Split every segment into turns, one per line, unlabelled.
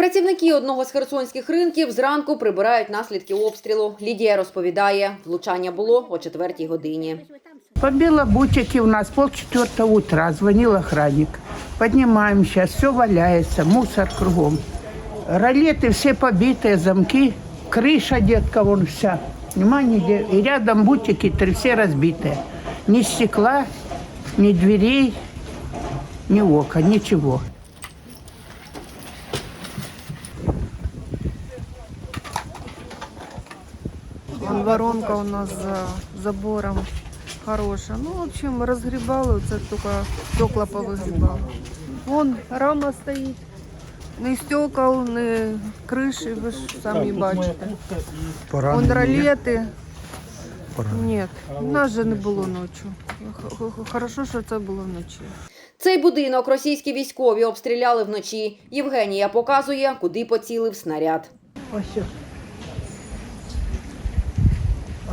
Працівники одного з херсонських ринків зранку прибирають наслідки обстрілу. Лідія розповідає, влучання було о четвертій годині.
Побила бутики у нас полчетвертого утра, звонил охранник. Поднимаем сейчас, все валяется, мусор кругом. Ролеты все побитые, замки, крыша, детка, вон вся. Нема нигде. И рядом бутики три, все разбитые. Ни стекла, ни дверей, ни окон, ничего.
Воронка у нас за забором хорошая. Ну, в общем, разгребали, це тільки стекла повигрібали. Вон рама стоїть. Ні стекол, ні криші, ви ж самі бачите. Вон ролети. Ні, у нас же не було ночі. Хорошо, що це було вночі.
Цей будинок російські військові обстріляли вночі. Євгенія показує, куди поцілив снаряд.
Ось.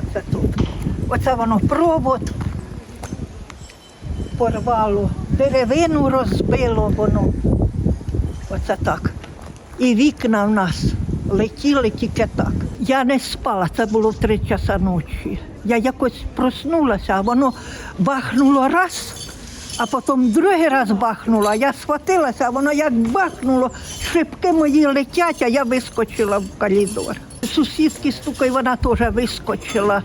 Оце тут. Оце воно провод порвало, деревину розбило воно. Оце так. І вікна в нас летіли тільки так. Я не спала, це було в три часа ночі. Я якось проснулася, а воно бахнуло раз, а потім другий раз бахнуло. Я схватилася, а воно як бахнуло, шибки мої летять, а я вискочила в коридор. Сусідки стукає, вона теж вискочила.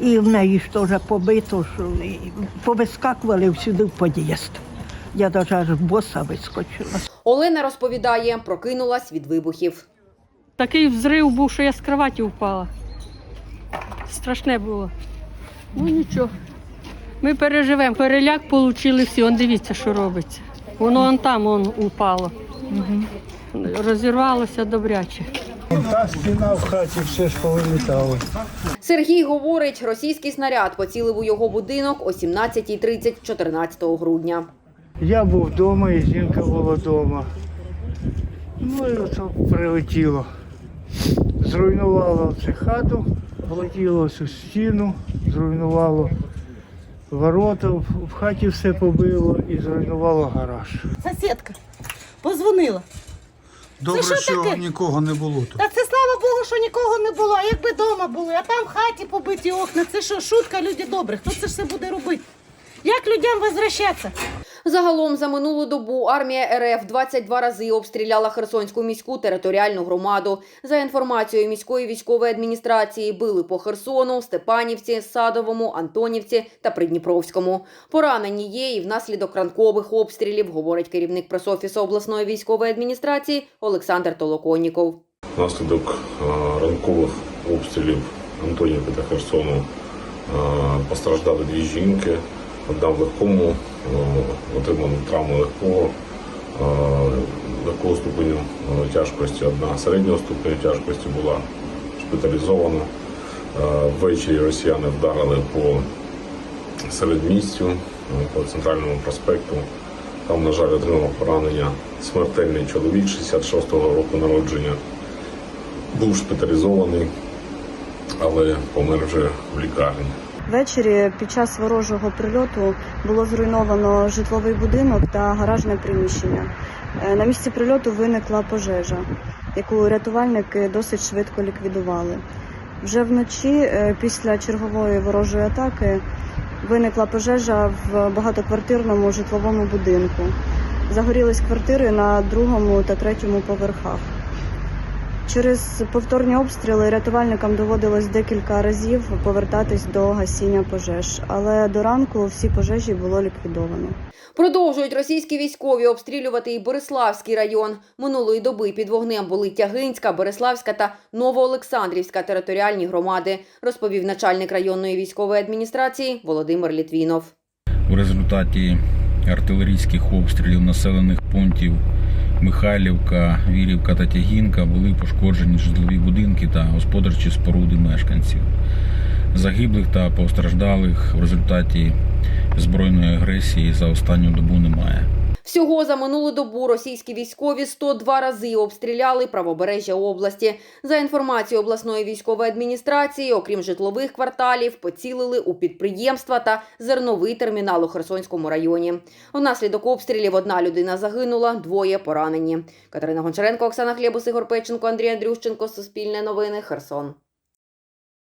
І в неї ж теж побито, що і повискакували всюди в під'їзд. Я навіть аж боса вискочила.
Олена розповідає, прокинулась від вибухів.
Такий взрив був, що я з кроваті впала. Страшне було. Ну нічого. Ми переживемо. Переляк отримали всі. Он дивіться, що робиться. Воно он там он упало. Розірвалося добряче.
Та стіна в хаті все ж повилітало.
Сергій говорить, російський снаряд поцілив у його будинок о 17.30 14 грудня.
Я був вдома, і жінка була вдома. Ну і ото прилетіло. Зруйнувало це хату, влетіло цю стіну, зруйнувало ворота, в в хаті все побило і зруйнувало гараж.
Сусідка позвонила.
Добре,
що
що
таке?
нікого не було тут.
Та це слава Богу, що нікого не було. А якби вдома були, а там в хаті побиті окна. Це що, шутка, люди добрі. Хто це все буде робити? Як людям возвращатися?
Загалом за минулу добу армія РФ 22 рази обстріляла Херсонську міську територіальну громаду. За інформацією міської військової адміністрації, били по Херсону, Степанівці, Садовому, Антонівці та Придніпровському. Поранені є і внаслідок ранкових обстрілів, говорить керівник пресофісу обласної військової адміністрації Олександр Толоконніков.
Внаслідок е, ранкових обстрілів Антонівки та Херсону е, постраждали дві жінки. Одна в легкому е, отримала травму легкого, е, легкого ступеню е, тяжкості, одна середнього ступеню тяжкості була шпиталізована. Ввечері росіяни вдарили по середмістю, по центральному проспекту. Там, на жаль, отримав поранення смертельний чоловік 66-го року народження. Був шпиталізований, але помер вже в лікарні.
Ввечері під час ворожого прильоту було зруйновано житловий будинок та гаражне приміщення. Е, На місці прильоту виникла пожежа, яку рятувальники досить швидко ліквідували. Вже вночі, е, після чергової ворожої атаки, виникла пожежа в багатоквартирному житловому будинку. Загорілись квартири на другому та третьому поверхах. Через повторні обстріли рятувальникам доводилось декілька разів повертатись до гасіння пожеж, але до ранку всі пожежі було ліквідовано.
Продовжують російські військові обстрілювати і Бориславський район. Минулої доби під вогнем були Тягинська, Бориславська та Новоолександрівська територіальні громади, розповів начальник районної військової адміністрації Володимир Літвінов.
В результаті артилерійських обстрілів населених пунктів Михайлівка, Вірівка та Тягінка були пошкоджені житлові будинки та господарчі споруди мешканців. Загиблих та постраждалих в результаті збройної агресії за останню добу немає.
Всього за минулу добу російські військові 102 рази обстріляли правобережжя області. За інформацією обласної військової адміністрації, окрім житлових кварталів, поцілили у підприємства та зерновий термінал у Херсонському районі. Внаслідок обстрілів одна людина загинула, двоє поранені. Катерина Гончаренко, Оксана Хлєбус, Ігор Печенко, Андрій Андрющенко. Суспільне новини. Херсон.